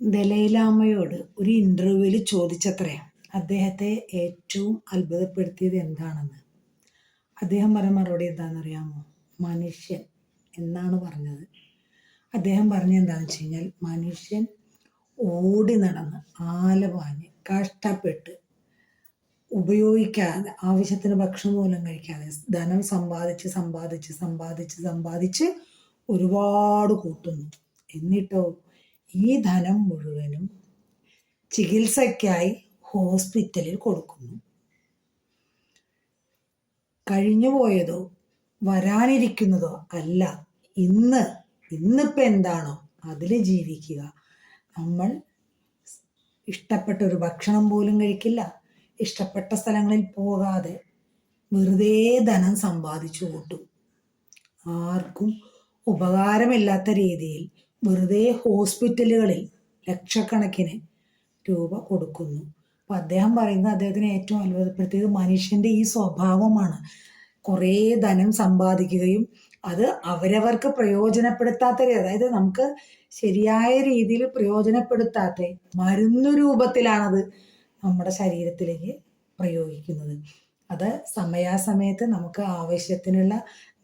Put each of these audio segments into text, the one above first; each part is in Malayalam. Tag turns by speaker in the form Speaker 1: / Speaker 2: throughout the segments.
Speaker 1: ദലൈലാമയോട് ഒരു ഇന്റർവ്യൂവിൽ ചോദിച്ചത്രേ അദ്ദേഹത്തെ ഏറ്റവും അത്ഭുതപ്പെടുത്തിയത് എന്താണെന്ന്. അദ്ദേഹം പറഞ്ഞ മറുപടി എന്താണെന്നറിയാമോ? മനുഷ്യൻ എന്നാണ് പറഞ്ഞത്. അദ്ദേഹം പറഞ്ഞ എന്താണെന്ന് വെച്ച് കഴിഞ്ഞാൽ മനുഷ്യൻ ഓടി നടന്ന് ആലപാഞ്ഞ് കഷ്ടപ്പെട്ട് ഉപയോഗിക്കാതെ ആവശ്യത്തിന് ഭക്ഷണം പോലും കഴിക്കാതെ ധനം സമ്പാദിച്ച് സമ്പാദിച്ച് സമ്പാദിച്ച് സമ്പാദിച്ച് ഒരുപാട് കൂട്ടുന്നു. എന്നിട്ടോ ഈ ധനം മുഴുവനും ചികിത്സയ്ക്കായി ഹോസ്പിറ്റലിൽ കൊടുക്കുന്നു. കഴിഞ്ഞുപോയതോ വരാനിരിക്കുന്നതോ അല്ല. ഇന്ന് ഇന്നിപ്പോൾ എന്താണോ അതിൽ ജീവിക്കുക. നമ്മൾ ഇഷ്ടപ്പെട്ട ഒരു ഭക്ഷണം പോലും കഴിക്കില്ല. ഇഷ്ടപ്പെട്ട സ്ഥലങ്ങളിൽ പോകാതെ വെറുതെ ധനം സമ്പാദിച്ചു കൂട്ടും. ആർക്കും ഉപകാരമില്ലാത്ത രീതിയിൽ വെറുതെ ഹോസ്പിറ്റലുകളിൽ ലക്ഷക്കണക്കിന് രൂപ കൊടുക്കുന്നു. അപ്പോൾ അദ്ദേഹം പറയുന്നത് അദ്ദേഹത്തിന് ഏറ്റവും അത്ഭുതപ്പെടുത്തിയത് മനുഷ്യന്റെ ഈ സ്വഭാവമാണ്. കുറേ ധനം സമ്പാദിക്കുകയും അത് അവരവർക്ക് പ്രയോജനപ്പെടുത്താത്ത അതായത് നമുക്ക് ശരിയായ രീതിയിൽ പ്രയോജനപ്പെടുത്താത്ത മരുന്ന് രൂപത്തിലാണത് നമ്മുടെ ശരീരത്തിലേക്ക് പ്രയോഗിക്കുന്നത്. അത് സമയാസമയത്ത് നമുക്ക് ആവശ്യത്തിനുള്ള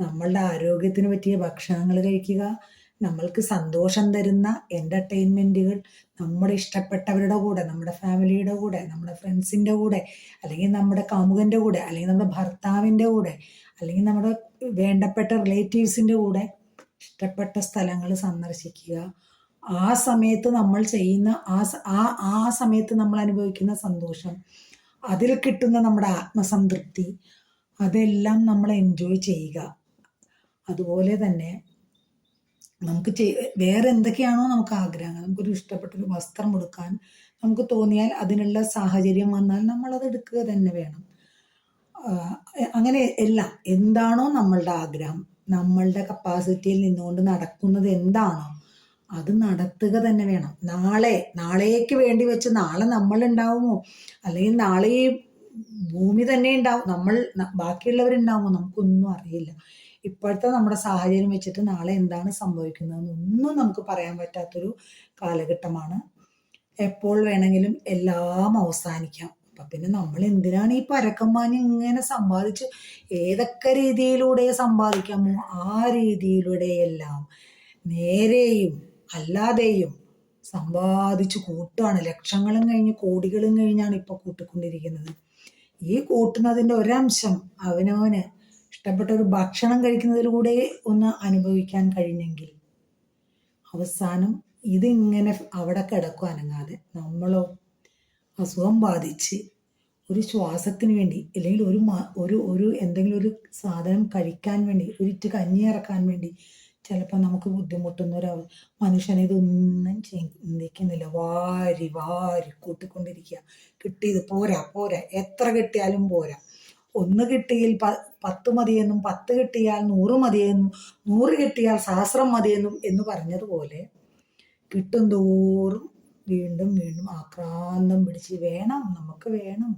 Speaker 1: നമ്മളുടെ ആരോഗ്യത്തിന് പറ്റിയ ഭക്ഷണങ്ങൾ കഴിക്കുക നമ്മൾക്ക് സന്തോഷം തരുന്ന എന്റർടൈൻമെന്റുകൾ നമ്മുടെ ഇഷ്ടപ്പെട്ടവരുടെ കൂടെ നമ്മുടെ ഫാമിലിയുടെ കൂടെ നമ്മുടെ ഫ്രണ്ട്സിന്റെ കൂടെ അല്ലെങ്കിൽ നമ്മുടെ കാമുകന്റെ കൂടെ അല്ലെങ്കിൽ നമ്മുടെ ഭർത്താവിന്റെ കൂടെ അല്ലെങ്കിൽ നമ്മുടെ വേണ്ടപ്പെട്ട റിലേറ്റീവ്സിന്റെ കൂടെ ഇഷ്ടപ്പെട്ട സ്ഥലങ്ങൾ സന്ദർശിക്കുക. ആ സമയത്ത് നമ്മൾ ചെയ്യുന്ന ആ ആ ആ സമയത്ത് നമ്മൾ അനുഭവിക്കുന്ന സന്തോഷം അതിൽ കിട്ടുന്ന നമ്മുടെ ആത്മസംതൃപ്തി അതെല്ലാം നമ്മൾ എൻജോയ് ചെയ്യുക. അതുപോലെ തന്നെ നമുക്ക് വേറെ എന്തൊക്കെയാണോ നമുക്ക് ആഗ്രഹങ്ങൾ നമുക്കൊരു ഇഷ്ടപ്പെട്ടൊരു വസ്ത്രം എടുക്കാൻ നമുക്ക് തോന്നിയാൽ അതിനുള്ള സാഹചര്യം വന്നാൽ നമ്മളത് എടുക്കുക തന്നെ വേണം. അങ്ങനെ എല്ലാം എന്താണോ നമ്മളുടെ ആഗ്രഹം നമ്മളുടെ കപ്പാസിറ്റിയിൽ നിന്നുകൊണ്ട് നടക്കുന്നത് എന്താണോ അത് നടത്തുക തന്നെ വേണം. നാളെ നാളേക്ക് വേണ്ടി വെച്ച് നാളെ നമ്മൾ ഉണ്ടാവുമോ അല്ലെങ്കിൽ നാളെ ഭൂമി തന്നെ ഉണ്ടാവും നമ്മൾ ബാക്കിയുള്ളവരുണ്ടാവുമോ? നമുക്കൊന്നും അറിയില്ല. ഇപ്പോഴത്തെ നമ്മുടെ സാഹചര്യം വെച്ചിട്ട് നാളെ എന്താണ് സംഭവിക്കുന്നതെന്നൊന്നും നമുക്ക് പറയാൻ പറ്റാത്തൊരു കാലഘട്ടമാണ്. എപ്പോൾ വേണമെങ്കിലും എല്ലാം അവസാനിക്കാം. അപ്പം പിന്നെ നമ്മൾ എന്തിനാണ് ഈ പരക്കമ്മാനി ഇങ്ങനെ സമ്പാദിച്ച് ഏതൊക്കെ രീതിയിലൂടെ സമ്പാദിക്കാമോ ആ രീതിയിലൂടെയെല്ലാം നേരെയും അല്ലാതെയും സമ്പാദിച്ചു കൂട്ടുകയാണ് ലക്ഷങ്ങളും കഴിഞ്ഞ് കോടികളും കഴിഞ്ഞാണ് ഇപ്പോൾ കൂട്ടിക്കൊണ്ടിരിക്കുന്നത്. ഈ കൂട്ടുന്നതിന്റെ ഒരംശം അവനവന് ഇഷ്ടപ്പെട്ട ഒരു ഭക്ഷണം കഴിക്കുന്നതിലൂടെ ഒന്ന് അനുഭവിക്കാൻ കഴിഞ്ഞെങ്കിൽ അവസാനം ഇതിങ്ങനെ അവിടെ കിടക്കും അനങ്ങാതെ. നമ്മളോ അസുഖം ബാധിച്ച് ഒരു ശ്വാസത്തിന് വേണ്ടി അല്ലെങ്കിൽ ഒരു ഒരു ഒരു എന്തെങ്കിലും ഒരു സാധനം കഴിക്കാൻ വേണ്ടി ഒരിറ്റ് കഞ്ഞി ഇറക്കാൻ വേണ്ടി ചിലപ്പോൾ നമുക്ക് ബുദ്ധിമുട്ടുന്ന ഒരു മനുഷ്യനെ ഇതൊന്നും ചിന്തിക്കുന്നില്ല. വാരി വാരി കൂട്ടിക്കൊണ്ടിരിക്കുക. കിട്ടിയത് പോരാ പോരാ. എത്ര കിട്ടിയാലും പോരാ. ഒന്ന് കിട്ടിയിൽ പ പത്ത് മതിയെന്നും പത്ത് കിട്ടിയാൽ നൂറ് മതിയെന്നും നൂറ് കിട്ടിയാൽ സഹസ്രം മതിയെന്നും എന്ന് പറഞ്ഞതുപോലെ കിട്ടും തോറും വീണ്ടും വീണ്ടും ആക്രാന്തം പിടിച്ച് വേണം നമുക്ക് വേണം.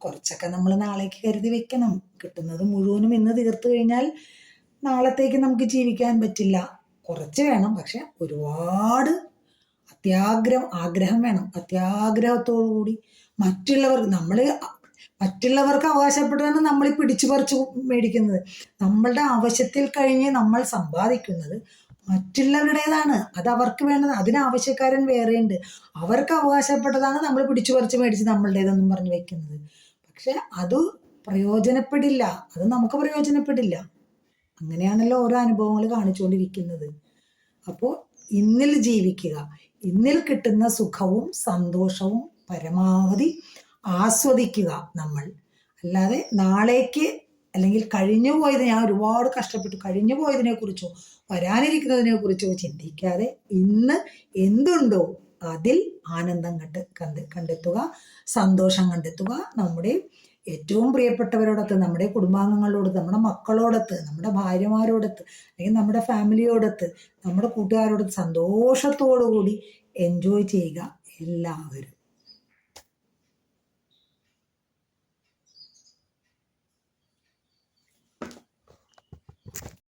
Speaker 1: കുറച്ചൊക്കെ നമ്മൾ നാളേക്ക് കരുതി വെക്കണം. കിട്ടുന്നത് മുഴുവനും ഇന്ന് തീർത്തു കഴിഞ്ഞാൽ നാളത്തേക്ക് നമുക്ക് ജീവിക്കാൻ പറ്റില്ല. കുറച്ച് വേണം പക്ഷെ ഒരുപാട് അത്യാഗ്രഹം ആഗ്രഹം വേണം. അത്യാഗ്രഹത്തോടു കൂടി മറ്റുള്ളവർ നമ്മൾ മറ്റുള്ളവർക്ക് അവകാശപ്പെട്ടതാണ് നമ്മൾ പിടിച്ചു പറിച്ചു മേടിക്കുന്നത്. നമ്മളുടെ ആവശ്യത്തിൽ കഴിഞ്ഞ് നമ്മൾ സമ്പാദിക്കുന്നത് മറ്റുള്ളവരുടേതാണ്. അത് അവർക്ക് വേണ്ടത്. അതിന് ആവശ്യക്കാരൻ വേറെയുണ്ട്. അവർക്ക് അവകാശപ്പെട്ടതാണ് നമ്മൾ പിടിച്ചു പറിച്ച് മേടിച്ച് നമ്മളുടേതെന്നും പറഞ്ഞ് വെക്കുന്നത്. പക്ഷെ അത് പ്രയോജനപ്പെടില്ല. അത് നമുക്ക് പ്രയോജനപ്പെടില്ല. അങ്ങനെയാണല്ലോ ഓരോ അനുഭവങ്ങൾ കാണിച്ചുകൊണ്ടിരിക്കുന്നത്. അപ്പോൾ ഇന്നിൽ ജീവിക്കുക. ഇന്നിൽ കിട്ടുന്ന സുഖവും സന്തോഷവും പരമാവധി ആസ്വദിക്കുക നമ്മൾ. അല്ലാതെ നാളേക്ക് അല്ലെങ്കിൽ കഴിഞ്ഞു പോയത് ഞാൻ ഒരുപാട് കഷ്ടപ്പെട്ടു. കഴിഞ്ഞു പോയതിനെ കുറിച്ചോ വരാനിരിക്കുന്നതിനെ കുറിച്ചോ ചിന്തിക്കാതെ ഇന്ന് എന്തുണ്ടോ അതിൽ ആനന്ദം കണ്ട് കണ്ട് കണ്ടെത്തുക സന്തോഷം കണ്ടെത്തുക. നമ്മുടെ ഏറ്റവും പ്രിയപ്പെട്ടവരോടൊത്ത് നമ്മുടെ കുടുംബാംഗങ്ങളോടൊത്ത് നമ്മുടെ മക്കളോടൊത്ത് നമ്മുടെ ഭാര്യമാരോടൊത്ത് അല്ലെങ്കിൽ നമ്മുടെ ഫാമിലിയോടൊത്ത് നമ്മുടെ കൂട്ടുകാരോടൊത്ത് സന്തോഷത്തോടു കൂടി എൻജോയ് ചെയ്യുക എല്ലാവരും.